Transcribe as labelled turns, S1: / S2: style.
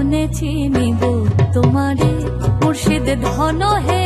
S1: মনে চিনিব তোমারে মুর্শিদ ধন হে